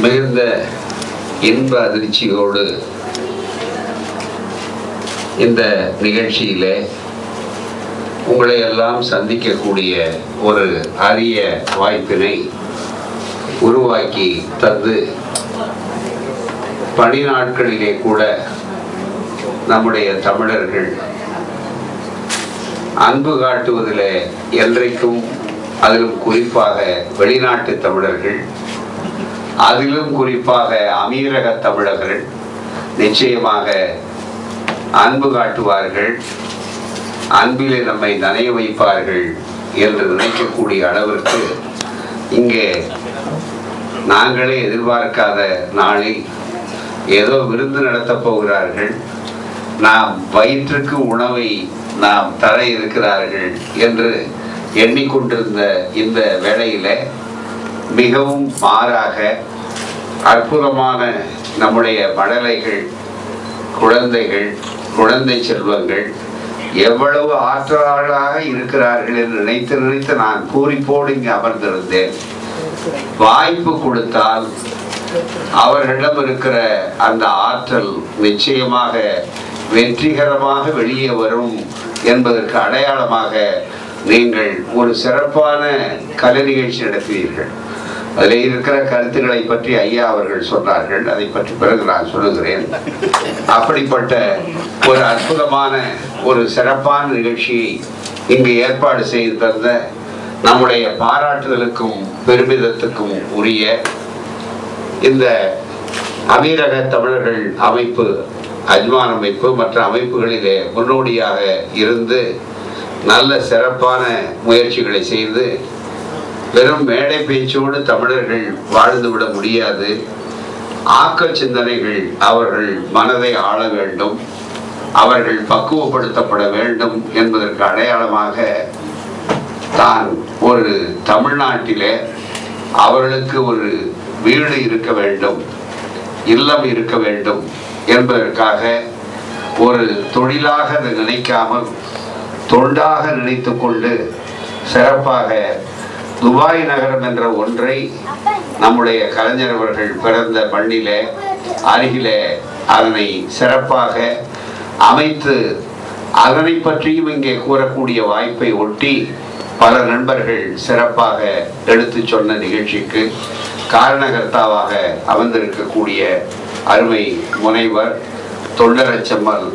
மிகுந்த இன்ப அதிர்ச்சியோடு இந்த நிகழ்ச்சியிலே உங்களை எல்லாம் சந்திக்கக்கூடிய ஒரு அரிய வாய்ப்பினை உருவாக்கி தந்து பணி நாட்களிலே கூட நம்முடைய தமிழர்கள் அன்பு காட்டுவதில் என்றைக்கும் அதிலும் குறிப்பாக வெளிநாட்டு தமிழர்கள் அதிலும் குறிப்பாக அமீரக தமிழர்கள் நிச்சயமாக அன்பு காட்டுவார்கள். அன்பிலே நம்மை நனைய வைப்பார்கள் என்று நினைக்கக்கூடிய அளவிற்கு இங்கே நாங்களே எதிர்பார்க்காத நாளில் ஏதோ விருந்து நடத்தப் போகிறார்கள். நாம் வயிற்றுக்கு உணவை நாம் தர இருக்கிறார்கள் என்று எண்ணிக்கொண்டிருந்த இந்த வேளையில மிகவும் மாறாக அற்புதமான நம்முடைய மழலைகள் குழந்தைகள் குழந்தை செல்வங்கள் எவ்வளவு ஆற்றலாளாக இருக்கிறார்கள் என்று நினைத்து நினைத்து நான் கூறிப்போடு இங்கு அமர்ந்திருந்தேன். வாய்ப்பு கொடுத்தால் அவர்களிடம் இருக்கிற அந்த ஆற்றல் நிச்சயமாக வெற்றிகரமாக வெளியே வரும் என்பதற்கு அடையாளமாக நீங்கள் ஒரு சிறப்பான கலை நிகழ்ச்சி நடத்துவீர்கள். அதில் இருக்கிற கருத்துக்களை பற்றி ஐயா அவர்கள் சொன்னார்கள். அதை பற்றி பிறகு நான் சொல்லுகிறேன். அப்படிப்பட்ட ஒரு அற்புதமான ஒரு சிறப்பான நிகழ்ச்சியை இங்கு ஏற்பாடு செய்து தந்த நம்முடைய பாராட்டுதலுக்கும் பெருமிதத்துக்கும் உரிய இந்த அமீரக தமிழர்கள் அமைப்பு அஜ்மான் அமைப்பு மற்ற அமைப்புகளிலே முன்னோடியாக இருந்து நல்ல சிறப்பான முயற்சிகளை செய்து வெறும் மேடை பேச்சோடு தமிழர்கள் வாழ்ந்துவிட முடியாது. ஆக்க சிந்தனைகள் அவர்கள் மனதை ஆள வேண்டும். அவர்கள் பக்குவப்படுத்தப்பட வேண்டும் என்பதற்கு அடையாளமாக தான் ஒரு தமிழ்நாட்டிலே அவர்களுக்கு ஒரு வீடு இருக்க வேண்டும் இல்லம் இருக்க வேண்டும் என்பதற்காக ஒரு தொழிலாக நினைக்காமல் தொண்டாக நினைத்து கொண்டு சிறப்பாக துபாய் நகரம் என்ற ஒன்றை நம்முடைய கலைஞர் அவர்கள் பிறந்த மண்ணில அருகிலே அதனை சிறப்பாக அமைத்து அதனை பற்றியும் இங்கே கூறக்கூடிய வாய்ப்பை ஒட்டி பல நண்பர்கள் சிறப்பாக எடுத்து சொன்ன நிகழ்ச்சிக்கு காரணகர்த்தாவாக அமர்ந்திருக்கக்கூடிய அருமை முனைவர் தொண்டரச்சம்மல்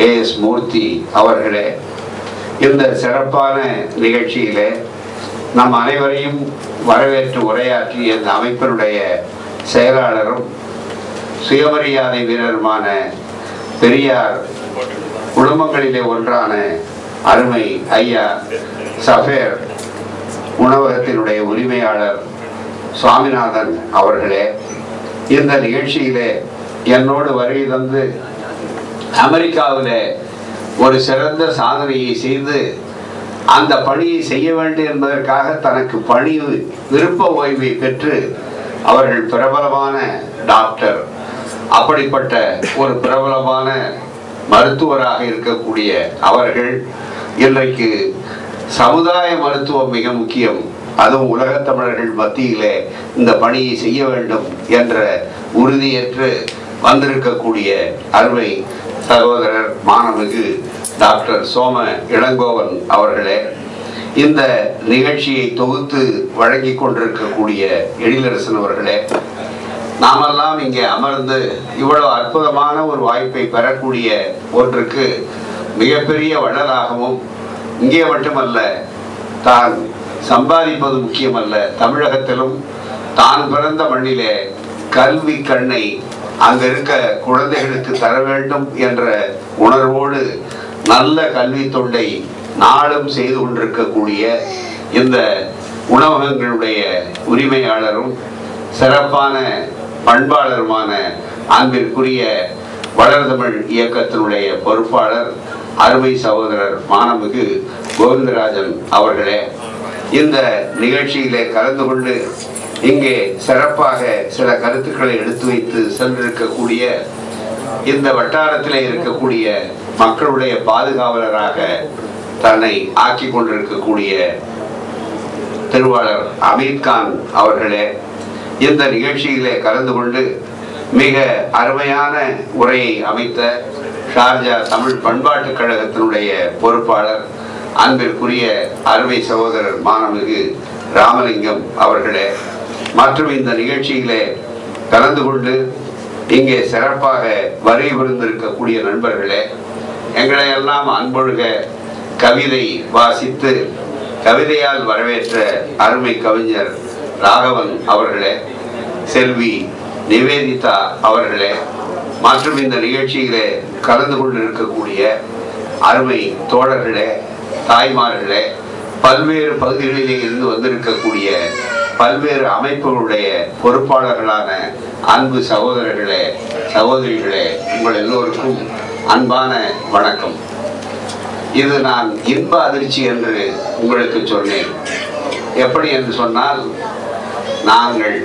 ஏ எஸ் மூர்த்தி அவர்களே இந்த சிறப்பான நிகழ்ச்சியிலே நம் அனைவரையும் வரவேற்று உரையாற்றிய இந்த அமைப்பினுடைய செயலாளரும் சுயமரியாதை வீரருமான பெரியார் குடும்பங்களிலே ஒன்றான அருமை ஐயா சஃபேர் உணவகத்தினுடைய உரிமையாளர் சுவாமிநாதன் அவர்களே இந்த நிகழ்ச்சியிலே என்னோடு வருகை தந்து அமெரிக்காவிலே ஒரு சிறந்த சாதனையை செய்து அந்த பணியை செய்ய வேண்டும் என்பதற்காக தனக்கு பணி விருப்ப ஓய்வை பெற்று அவர்கள் பிரபலமான டாக்டர். அப்படிப்பட்ட ஒரு பிரபலமான மருத்துவராக இருக்கக்கூடிய அவர்கள் இன்றைக்கு சமுதாய மருத்துவம் மிக முக்கியம். அதுவும் உலகத் தமிழர்கள் மத்தியிலே இந்த பணியை செய்ய வேண்டும் என்ற உறுதியேற்று வந்திருக்கக்கூடிய அருமை சகோதரர் மாணமிகு டாக்டர் சோம இளங்கோவன் அவர்களே இந்த நிகழ்ச்சியை தொகுத்து வழங்கி கொண்டிருக்கக்கூடிய எழிலரசன் அவர்களே நாமெல்லாம் இங்கே அமர்ந்து இவ்வளவு அற்புதமான ஒரு வாய்ப்பை பெறக்கூடிய ஒன்றுக்கு மிகப்பெரிய வள்ளலாகவும் இங்கே மட்டுமல்ல தான் சம்பாதிப்பது முக்கியமல்ல தமிழகத்திலும் தான் பிறந்த மண்ணிலே கல்வி கண்ணை அங்க இருக்க குழந்தைகளுக்கு தர வேண்டும் என்ற உணர்வோடு நல்ல கல்வி தொண்டை நாளும் செய்து கொண்டிருக்கக்கூடிய இந்த உணவகங்களுடைய உரிமையாளரும் சிறப்பான பண்பாளருமான அன்பிற்குரிய வளர்தமிழ் இயக்கத்தினுடைய பொறுப்பாளர் அருமை சகோதரர் மாணமிகு கோவிந்தராஜன் அவர்களே இந்த நிகழ்ச்சியிலே கலந்து கொண்டு இங்கே சிறப்பாக சில கருத்துக்களை எடுத்து வைத்து சென்றிருக்கக்கூடிய இந்த வட்டாரத்தில் இருக்கக்கூடிய மக்களுடைய பாதுகாவலராக தன்னை ஆக்கி கொண்டிருக்கக்கூடிய திருவாளர் அமீர் கான் அவர்களே இந்த நிகழ்ச்சியிலே கலந்து கொண்டு மிக அருமையான உரையை அமைத்த ஷார்ஜா தமிழ் பண்பாட்டுக் கழகத்தினுடைய பொறுப்பாளர் அன்பிற்குரிய அருமை சகோதரர் மாணமிகு ராமலிங்கம் அவர்களே மற்றும் இந்த நிகழ்ச்சியிலே கலந்து கொண்டு இங்கே சிறப்பாக வரி விருந்திருக்கக்கூடிய நண்பர்களே எங்களை எல்லாம் அன்பொழுக கவிதை வாசித்து கவிதையால் வரவேற்ற அருமை கவிஞர் ராகவன் அவர்களே செல்வி நிவேதிதா அவர்களே மற்றும் இந்த நிகழ்ச்சியிலே கலந்து கொண்டிருக்கக்கூடிய அருமை தோழர்களே தாய்மார்களே பல்வேறு பகுதிகளிலே இருந்து வந்திருக்கக்கூடிய பல்வேறு அமைப்புகளுடைய பொறுப்பாளர்களான அன்பு சகோதரர்களே சகோதரிகளே உங்கள் எல்லோருக்கும் அன்பான வணக்கம். இது நான் இன்ப அதிர்ச்சி என்று உங்களுக்கு சொன்னேன். எப்படி என்று சொன்னால் நாங்கள்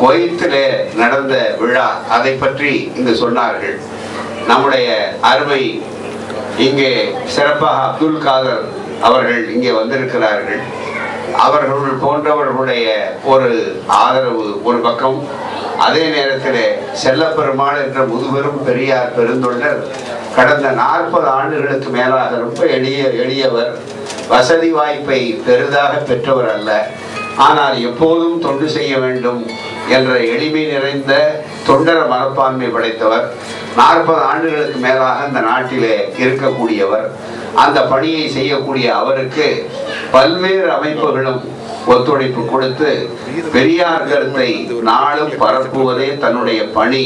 கோயத்திலே நடந்த விழா அதை பற்றி இங்கு சொன்னார்கள். நம்முடைய அருமை இங்கே சிறப்பாக அப்துல் காதர் அவர்கள் இங்கே வந்திருக்கிறார்கள். அவர்கள் போன்றவர்களுடைய ஒரு ஆதரவு ஒரு பக்கம் அதே நேரத்தில் செல்லப்பெருமாள் என்ற முதுபெரும் பெரியார் பெருந்தொண்டர் கடந்த நாற்பது ஆண்டுகளுக்கு மேலாக ரொம்ப எளிய எளியவர். வசதி வாய்ப்பை பெரிதாக பெற்றவர் அல்ல. ஆனால் எப்போதும் தொண்டு செய்ய வேண்டும் என்ற எளிமை நிறைந்த தொண்டர மனப்பான்மை படைத்தவர். நாற்பது ஆண்டுகளுக்கு மேலாக அந்த நாட்டிலே இருக்கக்கூடியவர். அந்த பணியை செய்யக்கூடிய அவருக்கு பல்வேறு அமைப்புகளும் ஒத்துழைப்பு கொடுத்து பெரியார் கருத்தை நாளும் பரப்புவதே தன்னுடைய பணி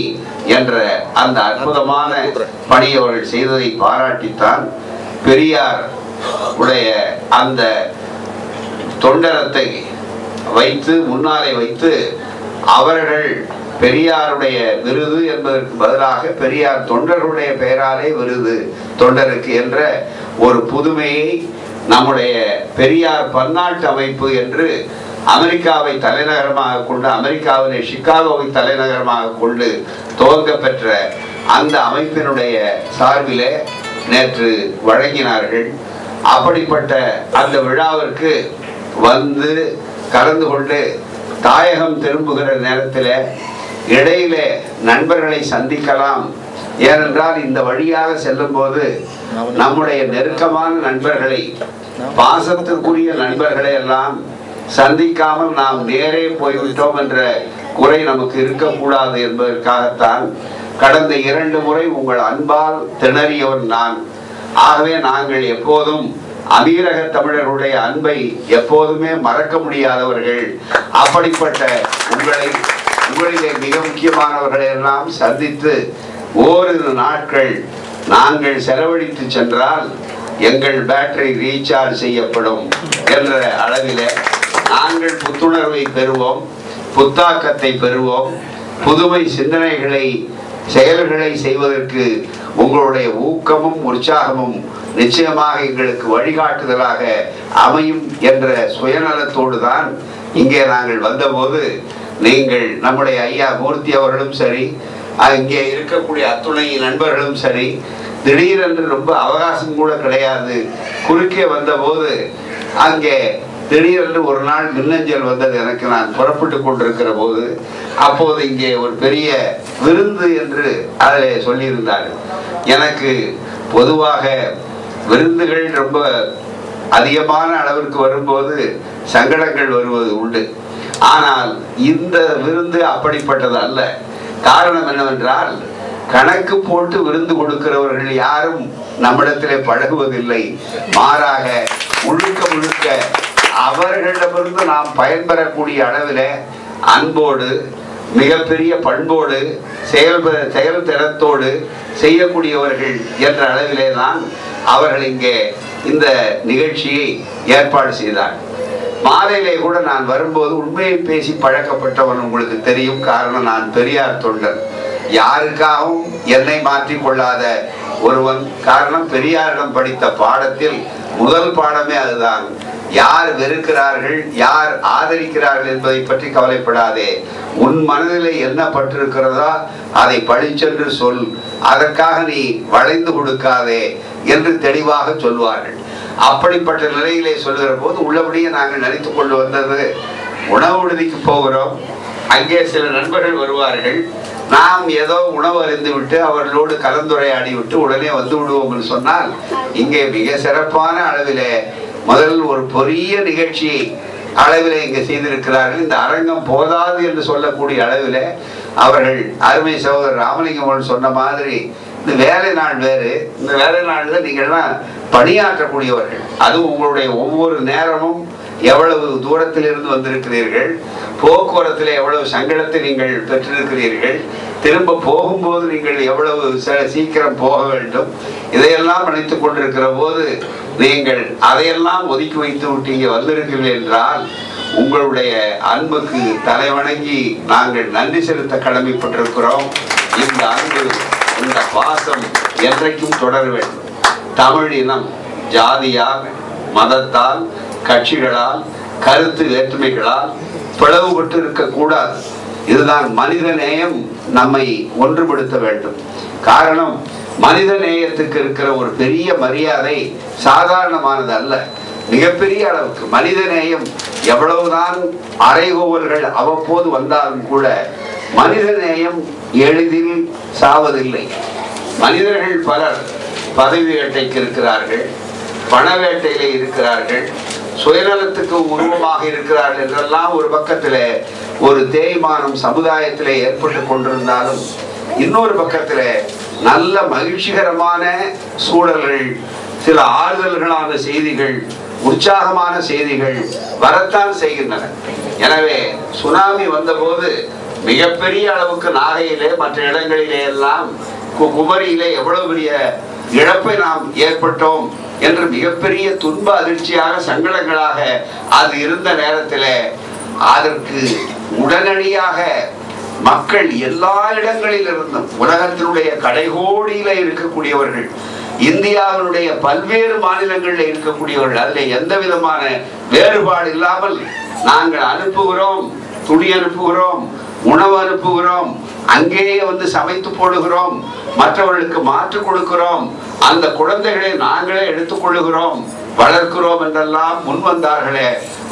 என்ற அந்த அற்புதமான பணி அவர்கள் செய்ததை பாராட்டித்தான் பெரியார் உடைய அந்த தொண்டரத்தை வைத்து முன்னாலே வைத்து அவர்கள் பெரியாருடைய விருது என்பதற்கு பதிலாக பெரியார் தொண்டர்களுடைய பெயராலே விருது தொண்டருக்கு என்ற ஒரு புதுமையை நம்முடைய பெரியார் பன்னாட்டு அமைப்பு என்று அமெரிக்காவை தலைநகரமாக கொண்டு அமெரிக்காவிலே சிகாகோவை தலைநகரமாக கொண்டு துவங்க பெற்ற அந்த அமைப்பினுடைய சார்பிலே நேற்று வழங்கினார்கள். அப்படிப்பட்ட அந்த விழாவிற்கு வந்து கலந்து கொண்டு தாயகம் திரும்புகிற நேரத்தில் இடையிலே நண்பர்களை சந்திக்கலாம். ஏனென்றால் இந்த வழியாக செல்லும் போது நம்முடைய நெருக்கமான நண்பர்களை பாசத்திற்குரிய நண்பர்களை எல்லாம் சந்திக்காமல் நாம் நேரே போய்விட்டோம் என்ற குறை நமக்கு இருக்கக்கூடாது என்பதற்காகத்தான் கடந்த இரண்டு முறை உங்கள் அன்பால் திணறியவன் நான். ஆகவே நாங்கள் எப்போதும் அமீரக தமிழர்களுடைய அன்பை எப்போதுமே மறக்க முடியாதவர்கள். அப்படிப்பட்ட உங்களை உங்களிலே மிக முக்கியமானவர்களை எல்லாம் சந்தித்து ஓரிரு நாட்கள் நாங்கள் செலவழித்து சென்றால் எங்கள் பேட்டரி ரீசார்ஜ் செய்யப்படும் என்ற அளவில் நாங்கள் புத்துணர்வை பெறுவோம் புத்தாக்கத்தை பெறுவோம் புதுமை சிந்தனைகளை செயல்களை செய்வதற்கு உங்களுடைய ஊக்கமும் உற்சாகமும் நிச்சயமாக எங்களுக்கு வழிகாட்டுதலாக அமையும் என்ற சுயநலத்தோடு தான் இங்கே நாங்கள் வந்தபோது நீங்கள் நம்முடைய ஐயா மூர்த்தி அவர்களும் சரி அங்கே இருக்கக்கூடிய அத்துணை நண்பர்களும் சரி திடீரென்று ரொம்ப அவகாசம் கூட கிடையாது. குறுக்கே வந்தபோது அங்கே திடீரென்று ஒரு நாள் மின்னஞ்சல் வந்தது எனக்கு நான் புறப்பட்டு கொண்டிருக்கிற போது. அப்போது இங்கே ஒரு பெரிய விருந்து என்று அதில் சொல்லியிருந்தார் எனக்கு பொதுவாக விருந்துகள் ரொம்ப அதிகமான அளவிற்கு வரும்போது சங்கடங்கள் வருவது உண்டு. ஆனால் இந்த விருந்து அப்படிப்பட்டது அல்ல காரணம் என்னவென்றால் கணக்கு போட்டு விருந்து கொடுக்கிறவர்கள் யாரும் நம்மிடத்திலே பழகுவதில்லை. மாறாக முழுக்க முழுக்க அவர்களிடமிருந்து நாம் பயன்பெறக்கூடிய அளவில் அன்போடு மிகப்பெரிய பண்போடு செயல் செயல்திறத்தோடு செய்யக்கூடியவர்கள் என்ற அளவிலே தான் அவர்கள் இங்கே இந்த நிகழ்ச்சியை ஏற்பாடு செய்தார் மாலையிலே கூட நான் வரும்போது உண்மையை பேசி பழக்கப்பட்டவன் உங்களுக்கு தெரியும். காரணம் நான் பெரியார் தொண்டன் யாருக்காகவும் என்னை மாற்றி கொள்ளாத ஒருவன். காரணம் பெரியாரிடம் படித்த பாடத்தில் முதல் பாடமே அதுதான். யார் வெறுக்கிறார்கள் யார் ஆதரிக்கிறார்கள் என்பதை பற்றி கவலைப்படாதே. உன் மனதிலே என்ன பட்டிருக்கிறதோ அதை பழிச்சென்று சொல். அதற்காக நீ வளைந்து கொடுக்காதே என்று தெளிவாக சொல்வார்கள். அப்படிப்பட்ட நிலையிலே சொல்லுகிற போது உள்ளபடியே நாங்கள் நினைத்து கொண்டு வந்தது. உணவு விடுதிக்கு போகிறோம். அங்கே சில நண்பர்கள் வருவார்கள். நாம் ஏதோ உணவு அறிந்து விட்டு அவர்களோடு கலந்துரையாடி விட்டு உடனே வந்து விடுவோம் என்று சொன்னால் இங்கே மிக சிறப்பான அளவிலே முதல் ஒரு பெரிய நிகழ்ச்சி அளவிலே இங்கே செய்திருக்கிறார்கள். இந்த அரங்கம் போதாது என்று சொல்லக்கூடிய அளவிலே அவர்கள் அருமை சகோதரர் ராமலிங்கம் சொன்ன மாதிரி இந்த வேலை நாள் வேறு இந்த வேலை நாள்ல நீங்கள்லாம் பணியாற்றக்கூடியவர்கள். அது உங்களுடைய ஒவ்வொரு நேரமும் எவ்வளவு தூரத்தில் இருந்து வந்திருக்கிறீர்கள் போக்குவரத்தில் எவ்வளவு சங்கடத்தை நீங்கள் பெற்றிருக்கிறீர்கள் திரும்ப போகும்போது நீங்கள் எவ்வளவு ச- சீக்கிரம் போக வேண்டும் இதையெல்லாம் நினைத்து கொண்டிருக்கிற போது நீங்கள் அதையெல்லாம் ஒதுக்கி வைத்து விட்டு இங்கே வந்திருக்கிறீர்கள் என்றால் உங்களுடைய அன்புக்கு தலைவணங்கி நாங்கள் நன்றி செலுத்த கடமைப்பட்டிருக்கிறோம். இந்த அன்பு அந்த பாசம் என்றைக்கும் தொடர வேண்டும். தமிழ் இனம் ஜாதியால் மதத்தால் கட்சிகளால் கருத்து வேற்றுமைகளால் பிளவுபட்டு இருக்கக்கூடாது. இதுதான் மனித நேயம் நம்மை ஒன்றுபடுத்த வேண்டும். காரணம் மனித நேயத்துக்கு இருக்கிற ஒரு பெரிய மரியாதை சாதாரணமானது அல்ல. மிகப்பெரிய அளவுக்கு மனித நேயம் எவ்வளவுதான் அறைகோவல்கள் அவ்வப்போது வந்தாலும் கூட மனித நேயம் எளிதில் சாவதில்லை. மனிதர்கள் பலர் பதவி வேட்டைக்கு இருக்கிறார்கள் பண வேட்டையிலே இருக்கிறார்கள் சுயநலத்துக்கு உருவமாக இருக்கிறார்கள் என்றெல்லாம் ஒரு பக்கத்தில் ஒரு தேய்மானம் சமுதாயத்திலே ஏற்பட்டு கொண்டிருந்தாலும் இன்னொரு பக்கத்தில் நல்ல மகிழ்ச்சிகரமான சூழல்கள் சில ஆறுதல்களான செய்திகள் உற்சாகமான செய்திகள் வரத்தான் செய்கின்றன. எனவே சுனாமி வந்தபோது மிகப்பெரிய அளவுக்கு நாகையிலே மற்ற இடங்களிலே எல்லாம் குமரியிலே எவ்வளவு பெரிய இழப்பை நாம் ஏற்பட்டோம் என்று மிகப்பெரிய துன்ப அதிர்ச்சியாக சங்கடங்களாக அது இருந்த நேரத்திலே அதற்கு உடனடியாக மக்கள் எல்லா இடங்களிலிருந்தும் உலகத்தினுடைய கடைகோடியில இருக்கக்கூடியவர்கள் இந்தியாவினுடைய பல்வேறு மாநிலங்களில் இருக்கக்கூடியவர்கள் அதில் எந்த விதமான வேறுபாடு இல்லாமல் நாங்கள் அனுப்புகிறோம் துணி அனுப்புகிறோம் உணவு அனுப்புகிறோம். அங்கேயே வந்து சமைத்து போடுகிறோம். மற்றவர்களுக்கு மாற்று கொடுக்கிறோம். அந்த குழந்தைகளை நாங்களே எடுத்துக்கொள்ளுகிறோம். வளர்க்கிறோம் என்றெல்லாம் முன் வந்தார்களே.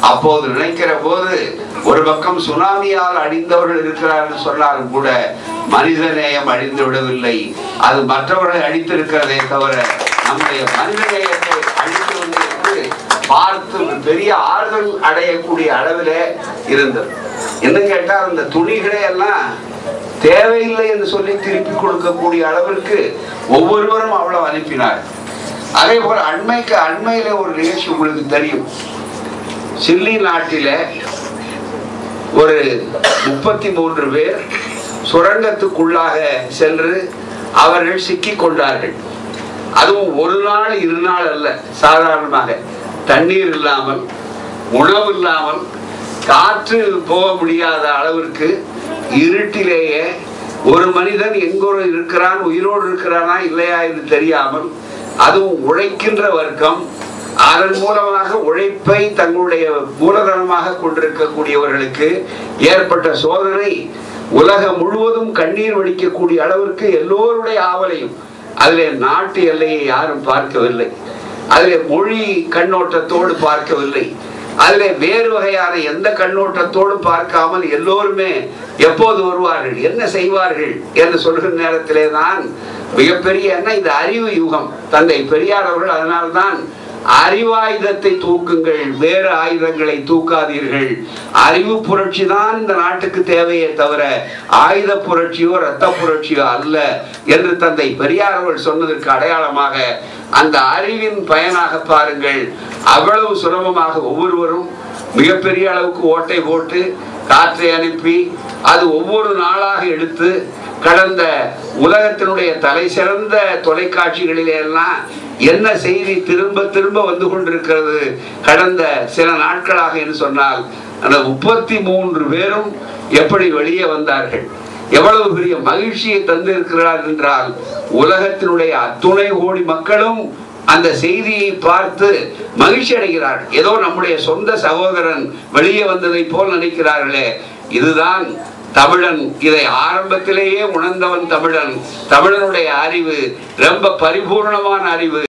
அப்போது நினைக்கிற போது ஒரு பக்கம் சுனாமியால் அழிந்தவர்கள் இருக்கிறார்கள் சொன்னாலும் கூட மனித நேயம் அழிந்து விடவில்லை. அது மற்றவர்களை அழித்திருக்கிறதே தவிர நம்முடைய மனித நேயத்தை அழித்து என்று பார்த்து பெரிய ஆறுதல் அடையக்கூடிய அளவிலே இருந்தது. என்ன கேட்டால் அந்த துணிகளை எல்லாம் தேவையில்லை என்று சொல்லி திருப்பி கொடுக்கக்கூடிய அளவிற்கு ஒவ்வொருவரும் அவ்வளவு அனுப்பினார். அதே போல அண்மைக்கு அண்மையில ஒரு நிகழ்ச்சி உங்களுக்கு தெரியும். சில்லி நாட்டில ஒரு முப்பத்தி மூன்று பேர் சுரங்கத்துக்குள்ளாக சென்று அவர்கள் சிக்கிக் கொண்டார்கள். அதுவும் ஒரு நாள் இரு நாள் அல்ல சாதாரணமாக. தண்ணீர் இல்லாமல் உணவு இல்லாமல் காற்று போக முடியாத அளவிற்கு இருட்டிலேயே ஒரு மனிதன் எங்கோ இருக்கிறான் உயிரோடு இருக்கிறானா இல்லையா என்று தெரியாமல் அதுவும் உழைக்கின்ற வர்க்கம் அதன் மூலமாக உழைப்பை தங்களுடைய மூலதனமாக கொண்டிருக்கக்கூடியவர்களுக்கு ஏற்பட்ட சோதனை உலகம் முழுவதும் கண்ணீர் வடிக்கக்கூடிய அளவிற்கு எல்லோருடைய ஆவலையும் அதிலே நாட்டு எல்லையை யாரும் பார்க்கவில்லை. அதிலே மொழி கண்ணோட்டத்தோடு பார்க்கவில்லை. அதிலே வேறு வகையான எந்த கண்ணோட்டத்தோடும் பார்க்காமல் எல்லோருமே எப்போது வருவார்கள் என்ன செய்வார்கள் என்று சொல்கிற நேரத்திலே தான் மிகப்பெரிய என்ன இந்த அறிவு யுகம். தந்தை பெரியார் அவர்கள் அதனால்தான் அறிவாயுதத்தை தூக்குங்கள் வேறு ஆயுதங்களை தூக்காதீர்கள். அறிவு புரட்சி தான் இந்த நாட்டுக்கு தேவையே தவிர ஆயுத புரட்சியோ ரத்த புரட்சியோ அல்ல என்று தந்தை பெரியார் அவர்கள் சொன்னதற்கு அடையாளமாக அந்த அறிவின் பயனாக பாருங்கள். அவ்வளவு சுலபமாக ஒவ்வொருவரும் மிகப்பெரிய அளவுக்கு ஓட்டை போட்டு காற்றை அனுப்பி அது ஒவ்வொரு நாளாக எடுத்து கடந்த உலகத்தினுடைய தலை சிறந்த தொலைக்காட்சிகளிலே எல்லாம் என்ன செய்தி திரும்ப திரும்ப வந்து கொண்டிருக்கிறது கடந்த சில நாட்களாக என்று சொன்னால் அந்த முப்பத்தி மூன்று பேரும் எப்படி வெளியே வந்தார்கள்? எவ்வளவு பெரிய மகிழ்ச்சியை தந்திருக்கிறார் என்றால் உலகத்தினுடைய அத்துணை கோடி மக்களும் அந்த செய்தியை பார்த்து மகிழ்ச்சி அடைகிறார்கள். ஏதோ நம்முடைய சொந்த சகோதரன் வெளியே வந்ததை போல் நினைக்கிறார்களே இதுதான் தமிழன். இதை ஆரம்பத்திலேயே உணர்ந்தவன் தமிழன். தமிழனுடைய அறிவு ரொம்ப பரிபூர்ணமான அறிவு.